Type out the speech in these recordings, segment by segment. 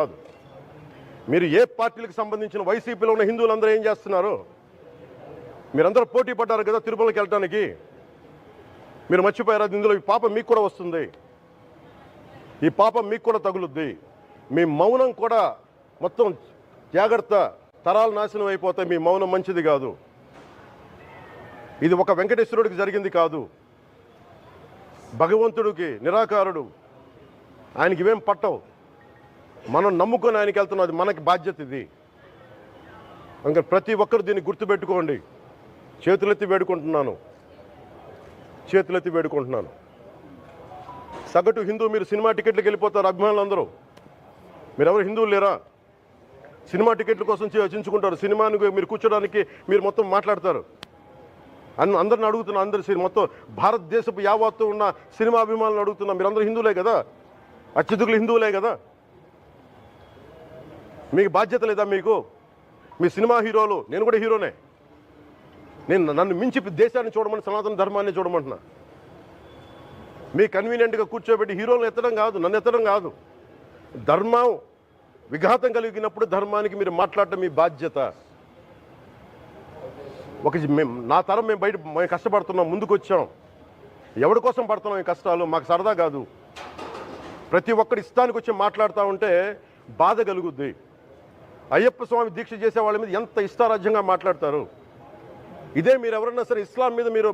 కాదు. మీరు ఏ పార్టీలకు సంబంధించిన వైసీపీలో ఉన్న హిందువులందరూ ఏం చేస్తున్నారు? మీరందరూ పోటీ పడ్డారు కదా తిరుమలకి వెళ్ళడానికి మీరు మర్చిపోయారు? అది ఇందులో ఈ పాపం మీకు కూడా వస్తుంది. ఈ పాపం మీకు కూడా తగులుద్ది. మీ మౌనం కూడా మొత్తం జాగ్రత్త తరాలు నాశనం అయిపోతాయి మీ మౌనం మంచిది కాదు. ఇది ఒక వెంకటేశ్వరుడికి జరిగింది కాదు. భగవంతుడికి నిరాకారుడు. ఆయనకి ఇవేం పట్టవు. మనం నమ్ముకొని ఆయనకి వెళ్తున్నది మనకి బాధ్యత ఇది. ఇంకా ప్రతి ఒక్కరు దీన్ని గుర్తుపెట్టుకోండి. చేతులెత్తి వేడుకుంటున్నాను. చేతులెత్తి వేడుకుంటున్నాను. సగటు హిందూ మీరు సినిమా టికెట్లకు వెళ్ళిపోతారు అభిమానులు అందరూ. మీరెవరు హిందువులు లేరా? సినిమా టికెట్ల కోసం చించుకుంటారు. సినిమాని మీరు కూర్చోడానికి మీరు మొత్తం మాట్లాడతారు. అన్న అందరిని అడుగుతున్నా అందరు మొత్తం భారతదేశపు యావత్తు ఉన్న సినిమా అభిమానులు అడుగుతున్నా మీరు అందరూ హిందువులే కదా? అత్యధికులు హిందువులే కదా? మీకు బాధ్యత లేదా మీకు? మీ సినిమా హీరోలు నేను కూడా హీరోనే. నేను నన్ను మించి దేశాన్ని చూడమని సనాతన ధర్మాన్ని చూడమంటున్నా. మీ కన్వీనియంట్గా కూర్చోబెట్టి హీరోలను ఎత్తడం కాదు నన్ను ఎత్తడం కాదు. ధర్మం విఘాతం కలిగినప్పుడు ధర్మానికి మీరు మాట్లాడటం మీ బాధ్యత. ఒక మేము నా తరం మేము బయట మేము కష్టపడుతున్నాం ముందుకు వచ్చాం ఎవరి కోసం పడుతున్నాం ఈ కష్టాలు? మాకు సరదా కాదు. ప్రతి ఒక్కరి ఇష్టానికి వచ్చి మాట్లాడుతూ ఉంటే బాధ కలుగుద్ది. అయ్యప్ప స్వామి దీక్ష చేసే వాళ్ళ మీద ఎంత ఇష్టారాజ్యంగా మాట్లాడతారు? ఇదే మీరు ఎవరన్నా సరే ఇస్లాం మీద మీరు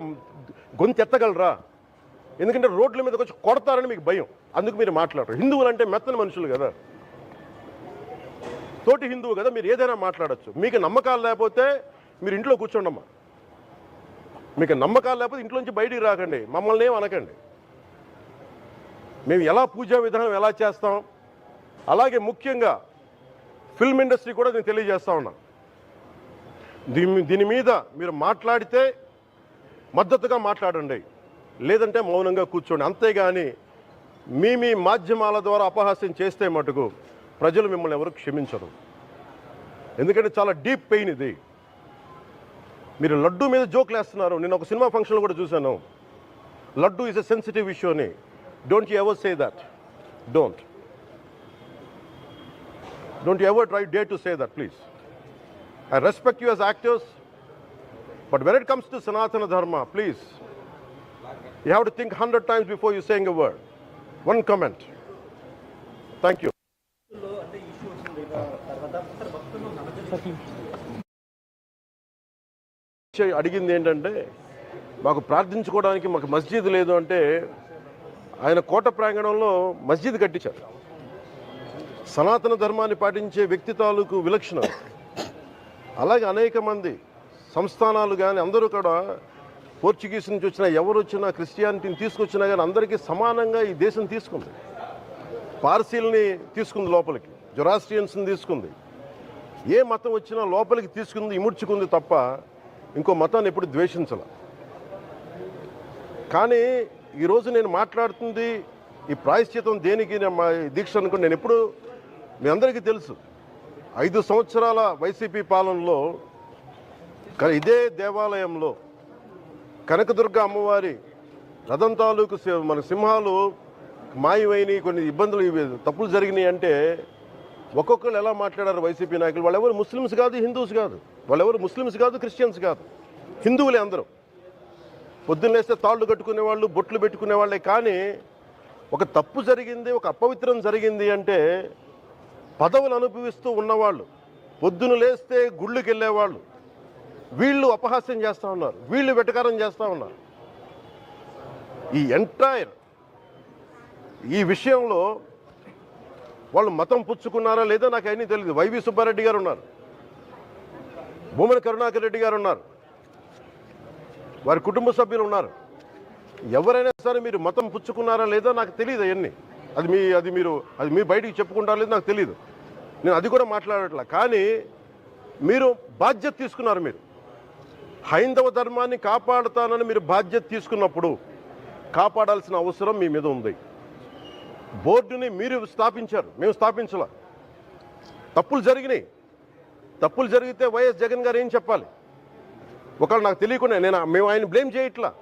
గొంతెత్తగలరా ఎందుకంటే రోడ్ల మీదకి వచ్చి కొడతారని మీకు భయం. అందుకు మీరు మాట్లాడరు. హిందువులు అంటే మెత్తని మనుషులు కదా. తోటి హిందువు కదా మీరు ఏదైనా మాట్లాడచ్చు. మీకు నమ్మకాలు లేకపోతే మీరు ఇంట్లో కూర్చోండమ్మా. మీకు నమ్మకాలు లేకపోతే ఇంట్లోంచి బయటికి రాకండి. మమ్మల్ని ఏం అనకండి. మేము ఎలా పూజా విధానం ఎలా చేస్తాం? అలాగే ముఖ్యంగా ఫిల్మ్ ఇండస్ట్రీ కూడా నేను తెలియజేస్తా ఉన్నా. దీని దీని మీద మీరు మాట్లాడితే మద్దతుగా మాట్లాడండి. లేదంటే మౌనంగా కూర్చోండి. అంతేగాని మీ మీ మాధ్యమాల ద్వారా అపహాస్యం చేస్తే మటుకు ప్రజలు మిమ్మల్ని ఎవరు క్షమించరు. ఎందుకంటే చాలా డీప్ పెయిన్ ఇది. మీరు లడ్డు మీద జోక్లు వేస్తున్నారు. నేను ఒక సినిమా ఫంక్షన్లో కూడా చూశాను. Laddu is a sensitive issue అని. Don't you ever say that don't don't ever try day to say that please I respect you as actors but when it comes to Sanatana Dharma please you have to think hundred times before you saying a word one comment thank you విషయం అడిగింది ఏంటంటే మాకు ప్రార్థించుకోవడానికి మాకు మస్జిద్ లేదు అంటే ఆయన కోట ప్రాంగణంలో మస్జిద్ కట్టించారు సనాతన ధర్మాన్ని పాటించే వ్యక్తి తాలూకు విలక్షణం. అలాగే అనేక మంది సంస్థానాలు కానీ అందరూ కూడా పోర్చుగీస్ నుంచి వచ్చిన ఎవరు వచ్చినా క్రిస్టియానిటీని తీసుకొచ్చినా కానీ అందరికీ సమానంగా ఈ దేశం తీసుకుంది. పార్సీల్ని తీసుకుంది లోపలికి జొరాస్ట్రియన్స్ని తీసుకుంది. ఏ మతం వచ్చినా లోపలికి తీసుకుంది ఇముడ్చుకుంది తప్ప ఇంకో మతాన్ని ఎప్పుడు ద్వేషించాల. కానీ ఈరోజు నేను మాట్లాడుతుంది ఈ ప్రాయశ్చితం దేనికి మా దీక్ష అనుకుని నేను ఎప్పుడు మీ అందరికీ తెలుసు ఐదు సంవత్సరాల వైసీపీ పాలనలో ఇదే దేవాలయంలో కనకదుర్గ అమ్మవారి రథం తాలూకు సి- మన సింహాలు మాయమైనవి కొన్ని ఇబ్బందులు తప్పులు జరిగినాయి అంటే ఒక్కొక్కరు ఎలా మాట్లాడారు వైసీపీ నాయకులు? వాళ్ళెవరు ముస్లిమ్స్ కాదు హిందూస్ కాదు. వాళ్ళెవరు ముస్లిమ్స్ కాదు క్రిస్టియన్స్ కాదు. హిందువులే అందరూ. పొద్దున్నేస్తే తాళ్ళు కట్టుకునే వాళ్ళు బొట్లు పెట్టుకునే వాళ్ళే. కానీ ఒక తప్పు జరిగింది ఒక అపవిత్రం జరిగింది అంటే పదవులు అనుభవిస్తూ ఉన్నవాళ్ళు పొద్దున లేస్తే గుళ్ళకి వెళ్ళేవాళ్ళు వీళ్ళు అపహాస్యం చేస్తూ ఉన్నారు వీళ్ళు వెటకారం చేస్తూ ఉన్నారు. ఈ ఎంటైర్ ఈ విషయంలో వాళ్ళు మతం పుచ్చుకున్నారా లేదో నాకు అన్నీ తెలియదు. వైవి సుబ్బారెడ్డి గారు ఉన్నారు. భూమన కరుణాకర్ రెడ్డి గారు ఉన్నారు. వారి కుటుంబ సభ్యులు ఉన్నారు. ఎవరైనా సరే మీరు మతం పుచ్చుకున్నారా లేదో నాకు తెలియదు అవన్నీ. అది మీ అది మీరు అది మీ బయటికి చెప్పుకుంటారా లేదో నాకు తెలియదు. నేను అది కూడా మాట్లాడట్లా. కానీ మీరు బాధ్యత తీసుకున్నారు మీరు. హైందవ ధర్మాన్ని కాపాడుతానని మీరు బాధ్యత తీసుకున్నప్పుడు కాపాడాల్సిన అవసరం మీ మీద ఉంది. బోర్డుని మీరు స్థాపించారు. మేము స్థాపించాల. తప్పులు జరిగినాయి. తప్పులు జరిగితే వైఎస్ జగన్ గారు ఏం చెప్పాలి? ఒకవేళ నాకు తెలియకుండా నేను మేము ఆయన బ్లేమ్ చేయట్లా.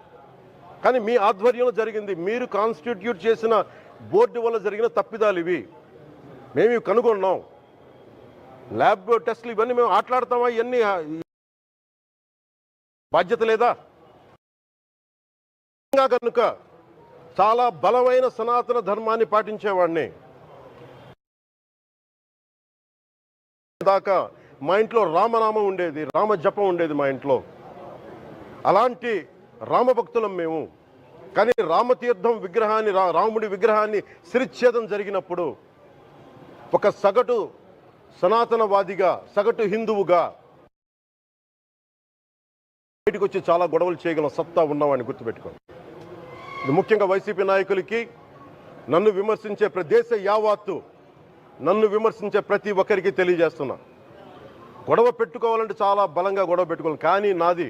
కానీ మీ ఆధ్వర్యంలో జరిగింది. మీరు కాన్స్టిట్యూట్ చేసిన బోర్డు వల్ల జరిగిన తప్పిదాలు ఇవి. మేము ఇవి కనుగొన్నాం. ల్యాబ్ టెస్టులు ఇవన్నీ మేము ఆటలాడతామా? ఇవన్నీ బాధ్యత లేదా? కనుక చాలా బలమైన సనాతన ధర్మాన్ని పాటించేవాడిని. దాకా మా ఇంట్లో రామనామం ఉండేది రామ జపం ఉండేది మా ఇంట్లో. అలాంటి రామభక్తులం మేము. కానీ రామతీర్థం విగ్రహాన్ని రా- రాముడి విగ్రహాన్ని శిరిచ్ఛేదం జరిగినప్పుడు ఒక సగటు సనాతనవాదిగా సగటు హిందువుగా బయటకు వచ్చి చాలా గొడవలు చేయగల సత్తా ఉన్నవాడిని గుర్తుపెట్టుకో ఇది ముఖ్యంగా వైసీపీ నాయకులకి నన్ను విమర్శించే ప్రదేశ యావాత్తు నన్ను విమర్శించే ప్రతి ఒక్కరికి తెలియజేస్తున్నా. గొడవ పెట్టుకోవాలంటే చాలా బలంగా గొడవ పెట్టుకోవాలి కానీ నాది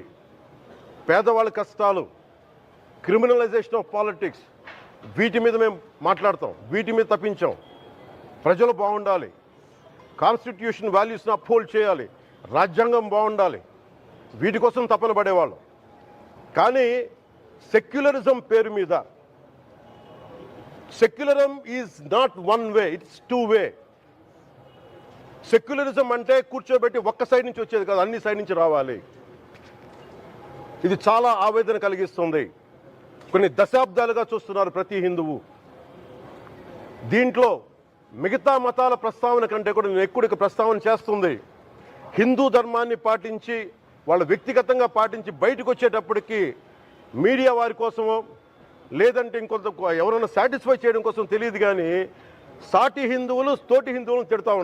పేదవాళ్ళ కష్టాలు క్రిమినలైజేషన్ ఆఫ్ పాలిటిక్స్ వీటి మీద మేము మాట్లాడతాం వీటి మీద తప్పించాం. ప్రజలు బాగుండాలి. కాన్స్టిట్యూషన్ వాల్యూస్ని అప్హోల్డ్ చేయాలి. రాజ్యాంగం బాగుండాలి. వీటి కోసం తపన పడేవాళ్ళు. కానీ సెక్యులరిజం పేరు మీద secularism is not one way it's two way. Secularism అంటే కూర్చోబెట్టి ఒక్క సైడ్ నుంచి వచ్చేది కాదు అన్ని సైడ్ నుంచి రావాలి. ఇది చాలా ఆవేదన కలిగిస్తుంది. కొన్ని దశాబ్దాలుగా చూస్తున్నారు ప్రతి హిందువు. దీంట్లో మిగతా మతాల ప్రస్తావన కంటే కూడా నేను ఎక్కువ ప్రస్తావన చేస్తుంది. హిందూ ధర్మాన్ని పాటించి వాళ్ళ వ్యక్తిగతంగా పాటించి బయటకు వచ్చేటప్పటికి మీడియా వారి కోసమో లేదంటే ఇంకొంత ఎవరైనా సాటిస్ఫై చేయడం కోసం తెలియదు కానీ సాటి హిందువులు తోటి హిందువులను తిడతా ఉన్నారు.